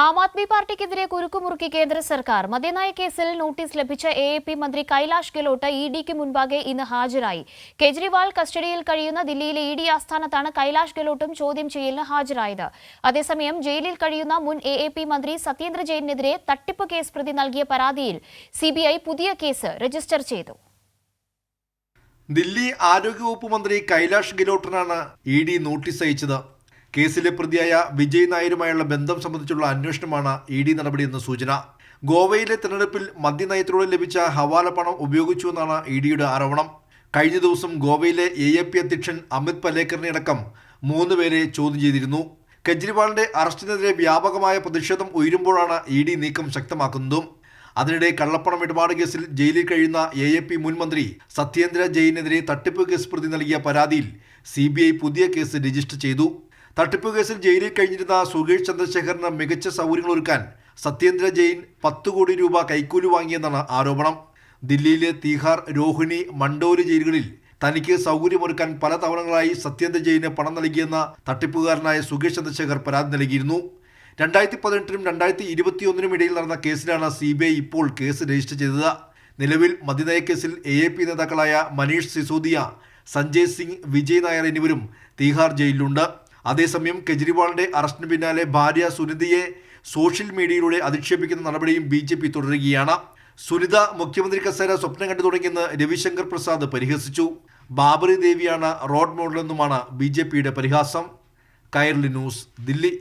ആം ആദ്മി പാർട്ടിക്കെതിരെ കുരുക്കുമുറുക്കി കേന്ദ്ര സർക്കാർ. മദ്യനയ കേസിൽ നോട്ടീസ് ലഭിച്ച എ പി മന്ത്രി കൈലാഷ് ഗെലോട്ട് ഇ ഡിക്ക് മുൻപാകെ ഇന്ന് ഹാജരായി. കെജ്രിവാൾ കസ്റ്റഡിയിൽ കഴിയുന്ന ദില്ലിയിലെ ഇ ഡി ആസ്ഥാനത്താണ് കൈലാഷ് ഗെലോട്ടും ചോദ്യം ചെയ്യലിന് ഹാജരായത്. അതേസമയം ജയിലിൽ കഴിയുന്ന മുൻ എ പി മന്ത്രി സത്യേന്ദ്ര ജെയിനെതിരെ തട്ടിപ്പ് കേസ് പ്രതി നൽകിയ പരാതിയിൽ സിബിഐ പുതിയ കേസ് രജിസ്റ്റർ ചെയ്തു. ദില്ലി ആരോഗ്യവകുപ്പ് മന്ത്രി കൈലാഷ് ഗെലോട്ടിനാണ് ഇ ഡി നോട്ടീസ് അയച്ചത്. കേസിലെ പ്രതിയായ വിജയ് നായരുമായുള്ള ബന്ധം സംബന്ധിച്ചുള്ള അന്വേഷണമാണ് ഇ ഡി നടപടിയെന്ന് സൂചന. ഗോവയിലെ തെരഞ്ഞെടുപ്പിൽ മദ്യനയത്തിലൂടെ ലഭിച്ച ഹവാല പണം ഉപയോഗിച്ചുവെന്നാണ് ഇ ഡിയുടെ ആരോപണം. കഴിഞ്ഞ ദിവസം ഗോവയിലെ എ എ പി അധ്യക്ഷൻ അമിത് പലേക്കറിനെ അടക്കം മൂന്ന് പേരെ ചോദ്യം ചെയ്തിരുന്നു. കെജ്രിവാളിന്റെ അറസ്റ്റിനെതിരെ വ്യാപകമായ പ്രതിഷേധം ഉയരുമ്പോഴാണ് ഇ ഡി നീക്കം ശക്തമാക്കുന്നതും. അതിനിടെ കള്ളപ്പണം ഇടപാട് കേസിൽ ജയിലിൽ കഴിയുന്ന എ എ പി മുൻ മന്ത്രി സത്യേന്ദ്ര ജയിനെതിരെ തട്ടിപ്പ് കേസ് പ്രതി നൽകിയ പരാതിയിൽ സി പുതിയ കേസ് രജിസ്റ്റർ ചെയ്തു. തട്ടിപ്പ് കേസിൽ ജയിലിൽ കഴിഞ്ഞിരുന്ന സുകേഷ് ചന്ദ്രശേഖറിന് മികച്ച സൗകര്യങ്ങൾ ഒരുക്കാൻ സത്യേന്ദ്ര ജെയിൻ പത്ത് കോടി രൂപ കൈക്കൂലി വാങ്ങിയെന്നാണ് ആരോപണം. ദില്ലിയിലെ തീഹാർ രോഹിണി മണ്ടോലി ജയിലുകളിൽ തനിക്ക് സൗകര്യമൊരുക്കാൻ പല തവണകളായി സത്യേന്ദ്ര ജെയിന് പണം നൽകിയെന്ന തട്ടിപ്പുകാരനായ സുകേഷ് ചന്ദ്രശേഖർ പരാതി നൽകിയിരുന്നു. രണ്ടായിരത്തി പതിനെട്ടിനും രണ്ടായിരത്തി ഇരുപത്തിയൊന്നിനും ഇടയിൽ നടന്ന കേസിലാണ് സി ബി ഐ ഇപ്പോൾ കേസ് രജിസ്റ്റർ ചെയ്തത്. നിലവിൽ മദ്യനയ കേസിൽ എ എ പി നേതാക്കളായ മനീഷ് സിസോദിയ സഞ്ജയ് സിംഗ് വിജയ് നായർ എന്നിവരും തീഹാർ ജയിലിലുണ്ട്. അതേസമയം കെജ്രിവാളിന്റെ അറസ്റ്റിന് പിന്നാലെ ഭാര്യ സുനിതയെ സോഷ്യൽ മീഡിയയിലൂടെ അധിക്ഷേപിക്കുന്ന നടപടിയും ബി ജെ പി തുടരുകയാണ്. സുനിത മുഖ്യമന്ത്രി കസേര സ്വപ്നം കണ്ടു തുടങ്ങിയെന്ന് രവിശങ്കർ പ്രസാദ് പരിഹസിച്ചു. ബാബറി ദേവിയാണ് റോഡ് മോഡലെന്നുമാണ് ബി ജെ പിയുടെ പരിഹാസം. കൈരളി ന്യൂസ് ദില്ലി.